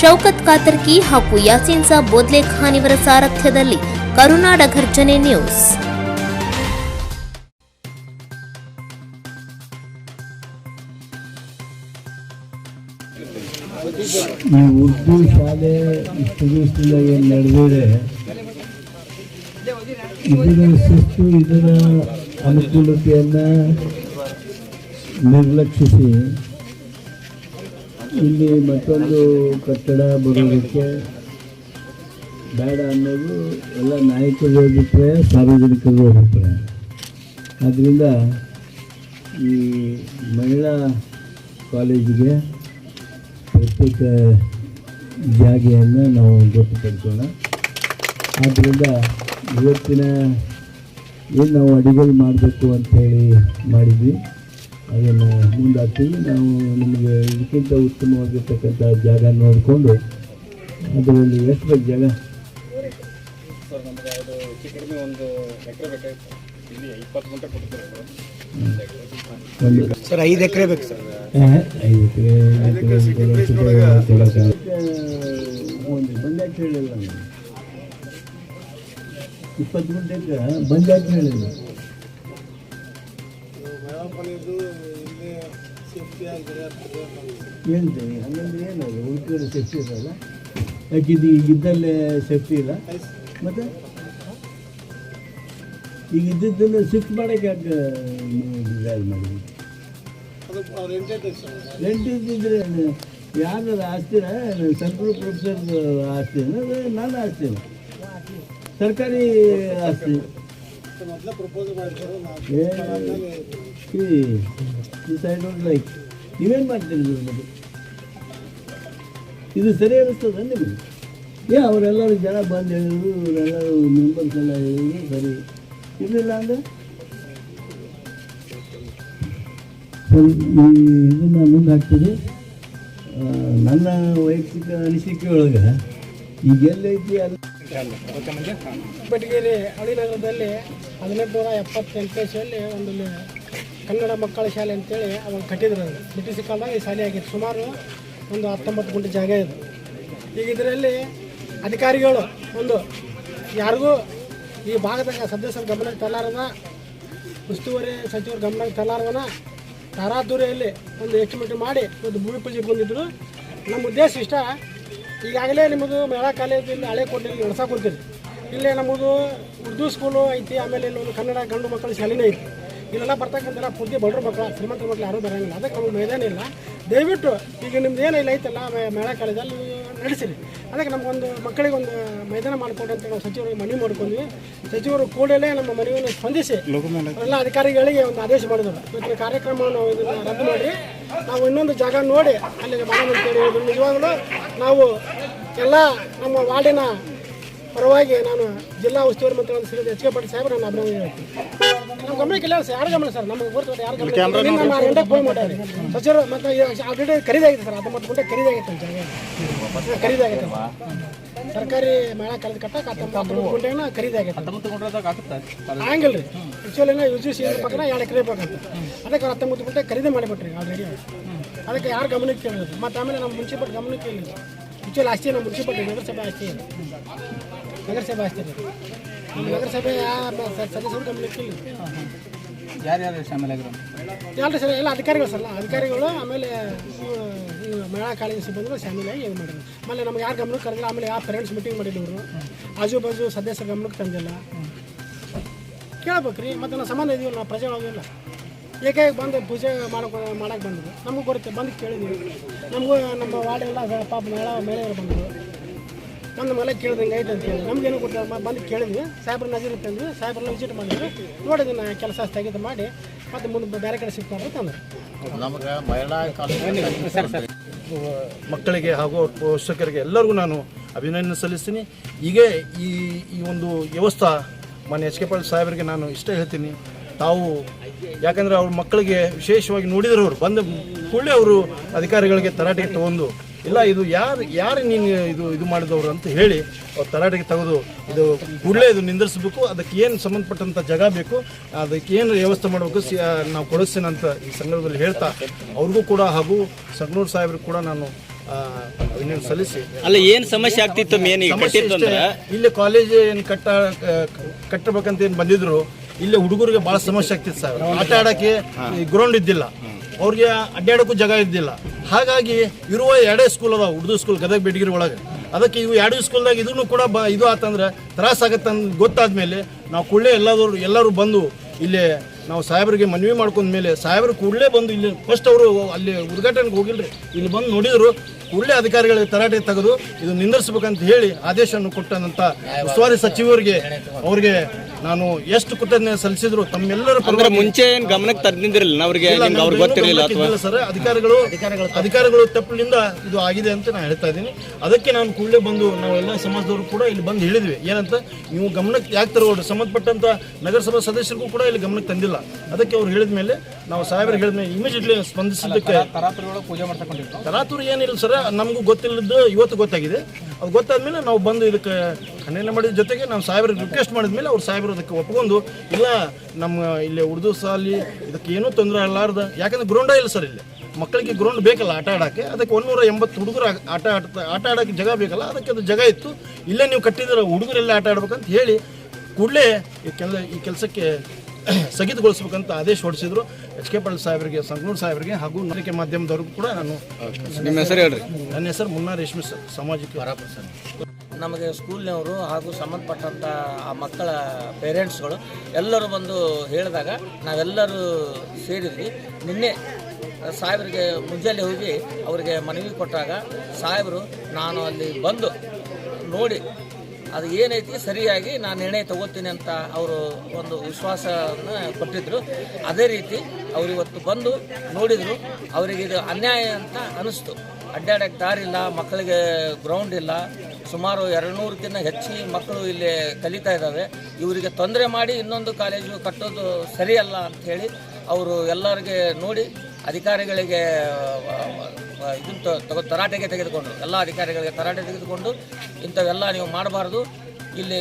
ಶೌಕತ್ ಕಾತರ್ಕಿ ಹಾಗೂ ಯಾಸೀನ್ ಸಾಬ್ ಬೋದ್ಲೆ ಖಾನ್ ಇವರ ಸಾರಥ್ಯದಲ್ಲಿ ಕರುನಾಡ ಘರ್ಜನೆ ನ್ಯೂಸ್. ಈ ಉರ್ದು ಶಾಲೆ ಇಷ್ಟು ದಿವಸದಿಂದ ಏನು ನಡೆದಿದೆ? ಇದರ ಶಿಸ್ತು, ಇದರ ಅನುಕೂಲತೆಯನ್ನು ನಿರ್ಲಕ್ಷಿಸಿ ಇಲ್ಲಿ ಮತ್ತೊಂದು ಕಟ್ಟಡ ಬರೋದಕ್ಕೆ ಬೇಡ ಅನ್ನೋದು ಎಲ್ಲ ನಾಯಕರು ಅಭಿಪ್ರಾಯ, ಸಾರ್ವಜನಿಕರು ಅಭಿಪ್ರಾಯ. ಆದ್ದರಿಂದ ಈ ಮಹಿಳಾ ಕಾಲೇಜಿಗೆ ಪ್ರತ್ಯೇಕ ಜಾಗೆಯನ್ನು ನಾವು ಗೊತ್ತುಪಡಿಸೋಣ. ಆದ್ದರಿಂದ ಇವತ್ತಿನ ಏನು ನಾವು ಅಡುಗೆ ಮಾಡಬೇಕು ಹೇಳಿ ಮಾಡಿದ್ವಿ. ಅದನ್ನು ಮುಂದಾಗ್ತೀವಿ ನಾವು ನಮಗೆ ಇದಕ್ಕಿಂತ ಉತ್ತಮವಾಗಿರ್ತಕ್ಕಂಥ ಜಾಗ ನೋಡಿಕೊಂಡು ಅದರಲ್ಲಿ ಎಷ್ಟು ಬೇಕು ಜಾಗ? ಸರ್ ನಮಗೆ ಅದು ಹೆಚ್ಚು ಕಡಿಮೆ ಒಂದು ಎಕರೆ ಬೇಕಾಗಿತ್ತು ಇಲ್ಲಿ ಇಪ್ಪತ್ತು ಗುಂಟೆ ಕೊಡ್ತೀವಿ ಒಂದು ಸರ್ ಐದು ಎಕರೆ ಬೇಕು ಸರ್. ಐದು ಎಕರೆ ಒಂದು ಹೇಳಿಲ್ಲ ಇಪ್ಪತ್ತು ಗಂಟೆಗೆ ಬಂದಾಕೆ ಹೇಳಿಲ್ಲ ಹೇಳ್ತೇನೆ ಹಂಗಂದ್ರೆ ಏನಲ್ಲ ಉಳ್ಕಿದ್ರೆ ಸೇಫ್ಟಿ ಇರಲ್ಲ ಯಾಕೆ ಇದು ಈಗ ಇದ್ದಲ್ಲೇ ಸೇಫ್ಟಿ ಇಲ್ಲ? ಮತ್ತೆ? ಈಗ ಇದ್ದಿದ್ದನ್ನು ಶಿಫ್ಟ್ ಮಾಡೋಕ್ಕೆ ಯಾಕೆ ಡಿಸೈನ್ ಮಾಡಿದ್ವಿ ರೆಂಟ್ ಇದ್ದಿದ್ರೆ ಯಾರು ಆಸ್ತಿನ ಸೆಂಟ್ರಲ್ ಪ್ರೊಫೆಸರ್ ಆಸ್ತಿನ ನಾನು ಆಸ್ತಿನ ಸರ್ಕಾರಿ ಆಸ್ತಿ. ಲೈಕ್ ನೀವೇನು ಮಾಡ್ತೀರಿ ಇದು ಸರಿ ಅನಿಸ್ತದ ನಿಮಗೆ? ಏ, ಅವರೆಲ್ಲರೂ ಜನ ಬಂದು ಹೇಳಿದ್ರು, ಇವರೆಲ್ಲರೂ ಮೆಂಬರ್ಸ್ ಎಲ್ಲ ಹೇಳಿದ್ರು, ಸರಿ. ಇರಲಿಲ್ಲ ಅಂದರೆ? ಇದನ್ನು ಮುಂದೆ ಹಾಕ್ತೀರಿ ನನ್ನ ವೈಯಕ್ತಿಕ ಅನಿಸಿಕೆ ಒಳಗೆ ಈಗ ಎಲ್ಲೈತಿ ಅಲ್ಲಿ ಬೆಟಗೇರಿ ಹಳಿನಗರದಲ್ಲಿ ಹದಿನೆಂಟು ನೂರ ಎಪ್ಪತ್ತೆಂಟು ಶಾಲೆ ಒಂದು ಕನ್ನಡ ಮಕ್ಕಳ ಶಾಲೆ ಅಂತೇಳಿ ಅವಾಗ ಕಟ್ಟಿದ್ರು ಅದು. ಬ್ರಿಟಿಷ್ ಕಾಲದಾಗ ಈ ಶಾಲೆ ಆಗಿತ್ತು. ಸುಮಾರು ಒಂದು ಹತ್ತೊಂಬತ್ತು ಗುಂಟೆ ಜಾಗ ಇದು ಈಗ ಇದರಲ್ಲಿ ಅಧಿಕಾರಿಗಳು ಒಂದು ಯಾರಿಗೂ ಈ ಭಾಗದಾಗ ಸದಸ್ಯರ ಗಮನಕ್ಕೆ ತಲಾರದ ಉಸ್ತುವಾರಿ ಸಚಿವರ ಗಮನಕ್ಕೆ ತಲಾರದನ ತಾರಾದೂರಿಯಲ್ಲಿ ಒಂದು ಎಸ್ಟಿಮೇಟ್ ಮಾಡಿ ಒಂದು ಭೂಮಿ ಪೂಜೆಗೆ ಬಂದಿದ್ದರು ನಮ್ಮ ಉದ್ದೇಶ ಇಷ್ಟ ಈಗಾಗಲೇ ನಿಮ್ಮದು ಮೇಳ ಕಾಲೇಜಲ್ಲಿ ಹಳೆ ಕೋಟೆಯಲ್ಲಿ ನಡ್ಸಕ್ಕೆ ಕೊಡ್ತೀರಿ. ಇಲ್ಲೇ ನಮ್ಮದು ಉರ್ದು ಸ್ಕೂಲು ಐತಿ ಆಮೇಲೆ ಇಲ್ಲೊಂದು ಕನ್ನಡ ಗಂಡು ಮಕ್ಕಳ ಶಾಲೆನೇ ಐತಿ. ಇಲ್ಲೆಲ್ಲ ಬರ್ತಕ್ಕಂಥ ಪೂರ್ತಿ ಬಡ್ರ ಮಕ್ಕಳು ಶ್ರೀಮಂತ ಮಕ್ಕಳು ಯಾರೂ ಬರೋಂಗಿಲ್ಲ. ಅದಕ್ಕೆ ನಮಗೆ ಮೈದಾನ ಇಲ್ಲ. ದಯವಿಟ್ಟು ಈಗ ನಿಮ್ದು ಏನು ಇಲ್ಲ ಐತಲ್ಲ ಮೇಳ ಕಾಲೇಜಲ್ಲಿ ನಡೆಸಿರಿ. ಅದಕ್ಕೆ ನಮಗೊಂದು ಮಕ್ಕಳಿಗೆ ಒಂದು ಮೈದಾನ ಮಾಡಿಕೊಡು ಅಂತ ನಾವು ಸಚಿವರಿಗೆ ಮನವಿ ಮಾಡ್ಕೊಂಡ್ವಿ. ಸಚಿವರು ಕೂಡಲೇ ನಮ್ಮ ಮನವಿಯನ್ನು ಸ್ಪಂದಿಸಿ ಎಲ್ಲ ಅಧಿಕಾರಿಗಳಿಗೆ ಒಂದು ಆದೇಶ ಮಾಡಿದ್ರು. ಇವತ್ತಿನ ಕಾರ್ಯಕ್ರಮವನ್ನು ಇದನ್ನು ರದ್ದು ಮಾಡಿ ನಾವು ಇನ್ನೊಂದು ಜಾಗ ನೋಡಿ, ಅಲ್ಲಿಗೆ ಮಾಡೋಣ ಅಂತೇಳಿ ನಿಜವಾಗ್ಲೂ ನಾವು ಎಲ್ಲ ನಮ್ಮ ವಾರ್ಡಿನ ಪರವಾಗಿ ನಾನು ಜಿಲ್ಲಾ ಉಸ್ತುವಾರಿ ಮಂತ್ರಿ ಶ್ರೀ ಎಚ್ ಕೆ ಪಾಟೀಲ್ ಸಾಹೇಬ್ ನಾನು ಅಭಿನಂದನೆ ಹೇಳ್ತೀನಿ. ನಮ್ಮ ಗಮನಕ್ಕೆ ಇಲ್ಲ ಸರ್ ಯಾರು ಗಮನ ಸರ್? ನಮಗೆ ಗೊತ್ತು ಯಾರು ಗಮನ ನಿನ್ನ ನಮ್ಮ ಗಂಟೆಗೆ ಫೋನ್ ಮಾಡ್ಯಾರಿ ಸಚಿವರು ಮತ್ತೆ ಆಲ್ರೆಡಿ ಖರೀದಾಗಿದೆ ಸರ್ ಹತ್ತೊಂಬತ್ತು ಗಂಟೆ ಖರೀದಾಗಿತ್ತು ಜಾಗ ಹಾಂ, ಖರೀದಾಗೈತೆ ಸರ್ಕಾರಿ ಮೇಳ ಕಾಲೇಜ್ ಕಟ್ಟಕ್ಕೆ ಹತ್ತೊಂಬತ್ತು ಗಂಟೆನ ಖರೀದಾಗೈತೆ ಹಂಗಿಲ್ಲ ರೀ. ಆ್ಯಕ್ಚುಲಿ ಯು ಜಿ ಸಿ ಪಕ್ಕನ ಎರಡು ಎಕರೆ ಬೇಕಂತ ಅದಕ್ಕೆ ಹತ್ತೊಂಬತ್ತು ಗಂಟೆ ಖರೀದಿ ಮಾಡಿಬಿಟ್ರಿ ಆಲ್ರೆಡಿ ಅದಕ್ಕೆ ಯಾರು ಗಮನಕ್ಕೆ ಕೇಳಿದ್ರು ಮತ್ತೆ ಆಮೇಲೆ ನಮ್ಮ ಮುನ್ಸಿಪಲ್ ಗಮನಕ್ಕೆ ಕೇಳಿದ್ರು ಆ್ಯಕ್ಚುಲಿ ಆಸ್ತಿ ನಮ್ಮ ಮುನ್ಸಿಪಾಲ್ಟಿ ನಗರಸಭೆ ಆಸ್ತಿ. ನಗರಸಭೆ ಆಸ್ತಿ. ನಮ್ಮ ನಗರಸಭೆ ಸದಸ್ಯರು ಗಮನಕ್ಕೆ ಯಾರ್ಯಾರು ಶಾಮಿಲ್ ಯಾರು ಸರ್ ಎಲ್ಲ ಅಧಿಕಾರಿಗಳು ಸರ್ ಅಧಿಕಾರಿಗಳು ಆಮೇಲೆ ಮಹಿಳಾ ಕಾಲೇಜ್ ಸಿಬ್ಬಂದಿಗಳು ಶಾಮೀಲಾಗಿ ಇದು ಮಾಡಿದ್ರು. ಆಮೇಲೆ ನಮ್ಗೆ ಯಾರು ಗಮನಕ್ಕೆ ಕರೆದಿಲ್ಲ ಆಮೇಲೆ ಯಾವ ಪೇರೆಂಟ್ಸ್ ಮೀಟಿಂಗ್ ಮಾಡಿದ್ರು. ಆಜು ಬಾಜು ಸದಸ್ಯರ ಗಮನಕ್ಕೆ ತಂದಿಲ್ಲ ಕೇಳ್ಬೇಕ್ರಿ ಮತ್ತು ನಾವು ಸಂಬಂಧ ಇದೀವಲ್ಲ ನಾವು ಪ್ರಜೆಗಳಾಗಿಲ್ಲ. ಏಕಾಗಿ ಬಂದು ಪೂಜೆ ಮಾಡೋಕೆ ಮಾಡೋಕೆ ಬಂದಿದ್ದು ನಮಗೂ ಬರುತ್ತೆ ಬಂದು ಕೇಳಿದ್ವಿ. ನಮಗೂ ನಮ್ಮ ವಾರ್ಡೆಲ್ಲ ಪಾಪ ಮೇಳ ಮೇಳೆಯವರು ಬಂದರು. ನಮ್ಮ ಮೇಲೆ ಕೇಳಿದಂಗೆ ಐತೆ ಅಂತ ಹೇಳಿ. ನಮಗೇನು ಕೊಟ್ಟಿಲ್ಲ ಬಂದು ಕೇಳಿದ್ವಿ. ಸಾಹೇಬ್ರ ನಜೀರ್ ತಂದ್ವಿ ಸಾಹೇಬ್ರನ್ನ ವಿಸಿಟ್ ಮಾಡಿದ್ವಿ. ನೋಡಿದ್ವಿ ನಾ ಕೆಲಸ ಸ್ಥಗಿತ ಮಾಡಿ, ಮತ್ತು ಮುಂದೆ ಬೇರೆ ಕಡೆ ಶಿಫ್ಟ್ ಮಾಡ್ಬೇಕು ತಂದ್ರೆ ನಮಗೆ ಮಹಿಳಾ ಮಕ್ಕಳಿಗೆ ಹಾಗೂ ಪೋಷಕರಿಗೆ ಎಲ್ಲರಿಗೂ ನಾನು ಅಭಿನಂದನೆ ಸಲ್ಲಿಸ್ತೀನಿ. ಹೀಗೆ ಈ ಈ ಒಂದು ವ್ಯವಸ್ಥೆ ಮಾನ್ಯ ಎಚ್ ಕೆ ಪಾಟೀಲ್ ಸಾಹೇಬರಿಗೆ ನಾನು ಇಷ್ಟೇ ಹೇಳ್ತೀನಿ. ತಾವು ಯಾಕಂದರೆ ಅವ್ರ ಮಕ್ಕಳಿಗೆ ವಿಶೇಷವಾಗಿ ನೋಡಿದ್ರು ಅವರು. ಬಂದ ಕೂಡಲೇ ಅವರು ಅಧಿಕಾರಿಗಳಿಗೆ ತರಾಟೆಗೆ ತಗೊಂಡು ಇಲ್ಲ ಇದು ಯಾರು ಯಾರು ನೀನು ಇದು ಇದು ಮಾಡಿದವರು ಅಂತ ಹೇಳಿ ಅವ್ರು ತರಾಟೆಗೆ ತೆಗೆದು ಇದು ಕೂಡಲೇ ಇದು ನಿಂದಿರಿಸಬೇಕು ಅದಕ್ಕೆ ಏನು ಸಂಬಂಧಪಟ್ಟಂಥ ಜಾಗ ಬೇಕು ಅದಕ್ಕೆ ಏನು ವ್ಯವಸ್ಥೆ ಮಾಡಬೇಕು ಸಿ ನಾವು ಕೊಡಿಸ್ತೇನೆ ಅಂತ ಈ ಸಂದರ್ಭದಲ್ಲಿ ಹೇಳ್ತಾ ಅವ್ರಿಗೂ ಕೂಡ ಹಾಗೂ ಸಂಗನೂರು ಸಾಹೇಬ್ರಿಗೆ ಕೂಡ ನಾನು ಸಲ್ಲಿಸಿ. ಅಲ್ಲ ಏನು ಸಮಸ್ಯೆ ಆಗ್ತಿತ್ತು ಮೇನ್ ಇಲ್ಲಿ ಕಾಲೇಜ್ ಏನು ಕಟ್ಟ ಕಟ್ಟಬೇಕಂತ ಏನು ಬಂದಿದ್ರು ಇಲ್ಲಿ ಹುಡುಗರಿಗೆ ಭಾಳ ಸಮಸ್ಯೆ ಆಗ್ತಿತ್ತು ಸರ್. ಆಟ ಆಡಕ್ಕೆ ಗ್ರೌಂಡ್ ಇದ್ದಿಲ್ಲ. ಅವ್ರಿಗೆ ಅಡ್ಡಾಡೋಕ್ಕೂ ಜಾಗ ಇದ್ದಿಲ್ಲ. ಹಾಗಾಗಿ ಇರುವ ಎರಡೇ ಸ್ಕೂಲ್ ಅದಾವ ಉರ್ದು ಸ್ಕೂಲ್ ಗದಗ ಬೆಡಗಿರಿ ಒಳಗೆ. ಅದಕ್ಕೆ ಇವು ಎರಡು ಸ್ಕೂಲ್ದಾಗ ಇದನ್ನು ಕೂಡ ಬ ಇದು ಆತಂದ್ರೆ ತ್ರಾಸ ಆಗತ್ತೆ ಅಂತ ಗೊತ್ತಾದ್ಮೇಲೆ ನಾವು ಕೂಡಲೇ ಎಲ್ಲಾದ್ರು ಎಲ್ಲರೂ ಬಂದು ಇಲ್ಲಿ ನಾವು ಸಾಹೇಬರಿಗೆ ಮನವಿ ಮಾಡ್ಕೊಂಡ ಮೇಲೆ ಸಾಹೇಬರು ಕೂಡಲೇ ಬಂದು ಇಲ್ಲಿ ಫಸ್ಟ್ ಅವರು ಅಲ್ಲಿ ಉದ್ಘಾಟನೆಗೆ ಹೋಗಿಲ್ರಿ. ಇಲ್ಲಿ ಬಂದು ನೋಡಿದರು ಕೂಡಲೇ ಅಧಿಕಾರಿಗಳಿಗೆ ತರಾಟೆ ತೆಗೆದು ಇದು ನಿಂದಿರಿಸಬೇಕಂತ ಹೇಳಿ ಆದೇಶವನ್ನು ಕೊಟ್ಟಂತ ಉಸ್ತುವಾರಿ ಸಚಿವರಿಗೆ ಅವರಿಗೆ ನಾನು ಎಷ್ಟು ಕೃತಜ್ಞತೆ ಸಲ್ಲಿಸಿದ್ರು ತಮ್ಮೆಲ್ಲರ ಅಂದ್ರೆ ಪರವಾಗಿ ಮುಂಚೆ ಏನು ಗಮನಕ್ಕೆ ತಂದಿದ್ದಿರಲಿಲ್ಲ? ಅವರಿಗೆ ನಿಮ್ಗೆ ಅವ್ರಿಗೆ ಗೊತ್ತಿರಲಿಲ್ಲ ಅಥವಾ ಸರ್. ಅಧಿಕಾರಿಗಳು ಅಧಿಕಾರಿಗಳು ತಪ್ಪಿನಿಂದ ಇದು ಆಗಿದೆ ಅಂತ ನಾನು ಹೇಳ್ತಾ ಇದ್ದೀನಿ. ಅದಕ್ಕೆ ನಾನು ಕೂಡಲೇ ಬಂದು ನಾವೆಲ್ಲ ಸಮಾಜದವರು ಕೂಡ ಇಲ್ಲಿ ಬಂದು ಹೇಳಿದ್ವಿ. ಏನಂತ? ನೀವು ಗಮನಕ್ಕೆ ಯಾಕೆ ತರಬೇಡ್ರಿ ಸಂಬಂಧಪಟ್ಟಂತ ನಗರಸಭಾ ಸದಸ್ಯರಿಗೂ ಕೂಡ ಇಲ್ಲಿ ಗಮನಕ್ಕೆ ತಂದಿಲ್ಲ. ಅದಕ್ಕೆ ಅವ್ರು ಹೇಳಿದ ಮೇಲೆ ನಾವು ಸಾಹೇಬರಿಗೆ ಹೇಳಿದ ಮೇಲೆ ಇಮಿಡಿಯೇಟ್ಲಿ ಸ್ಪಂದಿಸಿದ್ದಕ್ಕೆ ತರಾತುರಿ ಏನಿಲ್ಲ ಸರ್. ನಮಗೂ ಗೊತ್ತಿಲ್ಲದ್ದು ಇವತ್ತು ಗೊತ್ತಾಗಿದೆ. ಅದು ಗೊತ್ತಾದ್ಮೇಲೆ ನಾವು ಬಂದು ಇದಕ್ಕೆ ಖಂಡನೆ ಮಾಡಿದ ಜೊತೆಗೆ ನಾವು ಸಾಹೇಬರಿಗೆ ರಿಕ್ವೆಸ್ಟ್ ಮಾಡಿದ್ಮೇಲೆ ಅವ್ರು ಸಾಹೇಬರು ಅದಕ್ಕೆ ಒಪ್ಕೊಂಡು, ಇಲ್ಲ, ನಮ್ಮ ಇಲ್ಲಿ ಉರ್ದು ಸಾಲಿ, ಇದಕ್ಕೆ ಏನೂ ತೊಂದರೆ ಅಲ್ಲಾರ್ದ ಯಾಕಂದ್ರೆ ಗ್ರೌಂಡ ಇಲ್ಲ ಸರ್ ಇಲ್ಲಿ. ಮಕ್ಕಳಿಗೆ ಗ್ರೌಂಡ್ ಬೇಕಲ್ಲ ಆಟ ಆಡೋಕ್ಕೆ. ಅದಕ್ಕೆ ಒಂದೂರ ಎಂಬತ್ತು ಹುಡುಗರು ಆಟ ಆಡ್ತಾ ಆಟ ಆಡೋಕ್ಕೆ ಜಾಗ ಬೇಕಲ್ಲ, ಅದಕ್ಕೆ ಅದು ಜಾಗ ಇತ್ತು. ಇಲ್ಲೇ ನೀವು ಕಟ್ಟಿದ್ರೆ ಹುಡುಗರೆಲ್ಲ ಆಟ ಆಡ್ಬೇಕಂತ ಹೇಳಿ, ಕೂಡಲೇ ಈ ಕೆಲ ಈ ಕೆಲಸಕ್ಕೆ ಸ್ಥಗಿತಗೊಳಿಸ್ಬೇಕಂತ ಆದೇಶ ಹೊರಡಿಸಿದ್ರು. ಎಚ್ ಕೆ ಪಾಟೀಲ್ ಸಾಹೇಬರಿಗೆ ಸಂಗನೂರು ಸಾಹೇಬರಿಗೆ ಹಾಗೂ ನಾಲಿಕೆ ಮಾಧ್ಯಮದವ್ರಿಗೂ ಕೂಡ ನಾನು ನಿಮ್ಮ ಹೆಸರು ಹೇಳ್ರಿ. ನನ್ನ ಹೆಸರು ಮುನ್ನಾ ರೇಷ್ಮೆ ಸರ್ ಸಾಮಾಜಿಕ ನಮಗೆ ಸ್ಕೂಲ್ನವರು ಹಾಗೂ ಸಂಬಂಧಪಟ್ಟಂಥ ಆ ಮಕ್ಕಳ ಪೇರೆಂಟ್ಸ್ಗಳು ಎಲ್ಲರೂ ಬಂದು ಹೇಳಿದಾಗ ನಾವೆಲ್ಲರೂ ಸೇರಿದ್ವಿ. ನಿನ್ನೆ ಸಾಹೇಬರಿಗೆ ಮುಂಜಾನೆ ಹೋಗಿ ಅವರಿಗೆ ಮನವಿ ಕೊಟ್ಟಾಗ ಸಾಹೇಬರು ನಾನು ಅಲ್ಲಿ ಬಂದು ನೋಡಿ ಅದು ಏನೈತಿ? ಸರಿಯಾಗಿ ನಾನು ನಿರ್ಣಯ ತಗೋತೀನಿ ಅಂತ ಅವರು ಒಂದು ವಿಶ್ವಾಸವನ್ನು ಕೊಟ್ಟಿದ್ದರು ಅದೇ ರೀತಿ ಅವರು ಇವತ್ತು ಬಂದು ನೋಡಿದರು, ಅವರಿಗೆ ಇದು ಅನ್ಯಾಯ ಅಂತ ಅನಿಸ್ತು. ಅಡ್ಡಾಡಕ್ಕೆ ದಾರಿಲ್ಲ ಮಕ್ಕಳಿಗೆ ಗ್ರೌಂಡ್ ಇಲ್ಲ. ಸುಮಾರು ಎರಡು ನೂರಕ್ಕಿಂತ ಹೆಚ್ಚು ಮಕ್ಕಳು ಇಲ್ಲಿ ಕಲಿತಾ ಇದ್ದಾವೆ ಇವರಿಗೆ ತೊಂದರೆ ಮಾಡಿ ಇನ್ನೊಂದು ಕಾಲೇಜು ಕಟ್ಟೋದು ಸರಿಯಲ್ಲ ಅಂತ ಹೇಳಿ ಅವರು ಎಲ್ಲರಿಗೆ ನೋಡಿ, ಅಧಿಕಾರಿಗಳಿಗೆ ಇದನ್ನು ತಗೋ ತರಾಟೆಗೆ ತೆಗೆದುಕೊಂಡು, ಎಲ್ಲ ಅಧಿಕಾರಿಗಳಿಗೆ ತರಾಟೆ ತೆಗೆದುಕೊಂಡು ಇಂಥವೆಲ್ಲ ನೀವು ಮಾಡಬಾರ್ದು. ಇಲ್ಲಿ,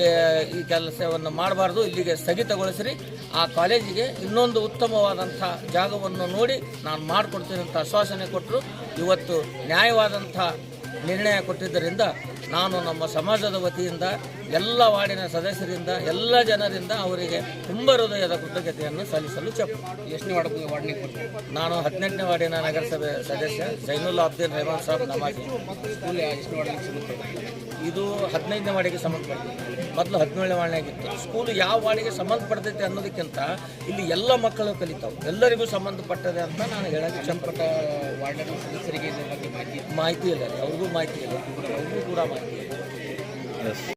ಈ ಕೆಲಸವನ್ನು ಮಾಡಬಾರ್ದು. ಇಲ್ಲಿಗೆ ಸ್ಥಗಿತಗೊಳಿಸಿರಿ. ಆ ಕಾಲೇಜಿಗೆ ಇನ್ನೊಂದು ಉತ್ತಮವಾದಂಥ ಜಾಗವನ್ನು ನೋಡಿ ನಾನು ಮಾಡಿಕೊಡ್ತೀನಿ ಅಂತ ಆಶ್ವಾಸನೆ ಕೊಟ್ಟರು ಇವತ್ತು ನ್ಯಾಯವಾದಂಥ ನಿರ್ಣಯ ಕೊಟ್ಟಿದ್ದರಿಂದ ನಾನು ನಮ್ಮ ಸಮಾಜದ ವತಿಯಿಂದ ಎಲ್ಲ ವಾರ್ಡಿನ ಸದಸ್ಯರಿಂದ ಎಲ್ಲ ಜನರಿಂದ ಅವರಿಗೆ ತುಂಬ ಹೃದಯದ ಕೃತಜ್ಞತೆಯನ್ನು ಸಲ್ಲಿಸಲು ಚಪ್ಪು ಎಷ್ಟನೇ ವಾರ್ಡ್ ವಾರ್ಡ್ನಿಗೆ ನಾನು ಹದಿನೆಂಟನೇ ವಾರ್ಡಿನ ನಗರಸಭೆ ಸದಸ್ಯ ಜೈನುಲ್ಲಾ ಅಬ್ದಿನ್ ರೆಹಮಾನ್ ಸಾಬ್ ನಮಾಜಿ. ಸ್ಕೂಲ್ ಎಷ್ಟನೇ ವಾರ್ಡಿಗೆ ಇದು ಹದಿನೈದನೇ ವಾರ್ಡಿಗೆ ಸಂಬಂಧಪಟ್ಟಿದೆ. ಮೊದಲು ಹದಿನೇಳನೇ ವಾರ್ಡ್ನಾಗಿತ್ತು ಸ್ಕೂಲ್ ಯಾವ ವಾರ್ಡಿಗೆ ಸಂಬಂಧಪಡ್ತೈತೆ ಅನ್ನೋದಕ್ಕಿಂತ ಇಲ್ಲಿ ಎಲ್ಲ ಮಕ್ಕಳು ಕಲಿತಾವೆ. ಎಲ್ಲರಿಗೂ ಸಂಬಂಧಪಟ್ಟದೆ ಅಂತ ನಾನು ಹೇಳಕ್ಕೆ ಚಂಪಟ ವಾರ್ಡಿನ ಸದಸ್ಯರಿಗೆ ಮಾಹಿತಿ ಇಲ್ಲ. ಅವ್ರಿಗೂ ಮಾಹಿತಿ ಇಲ್ಲ. ಅವ್ರಿಗೂ ಕೂಡ ಮಾಹಿತಿ ಇಲ್ಲ.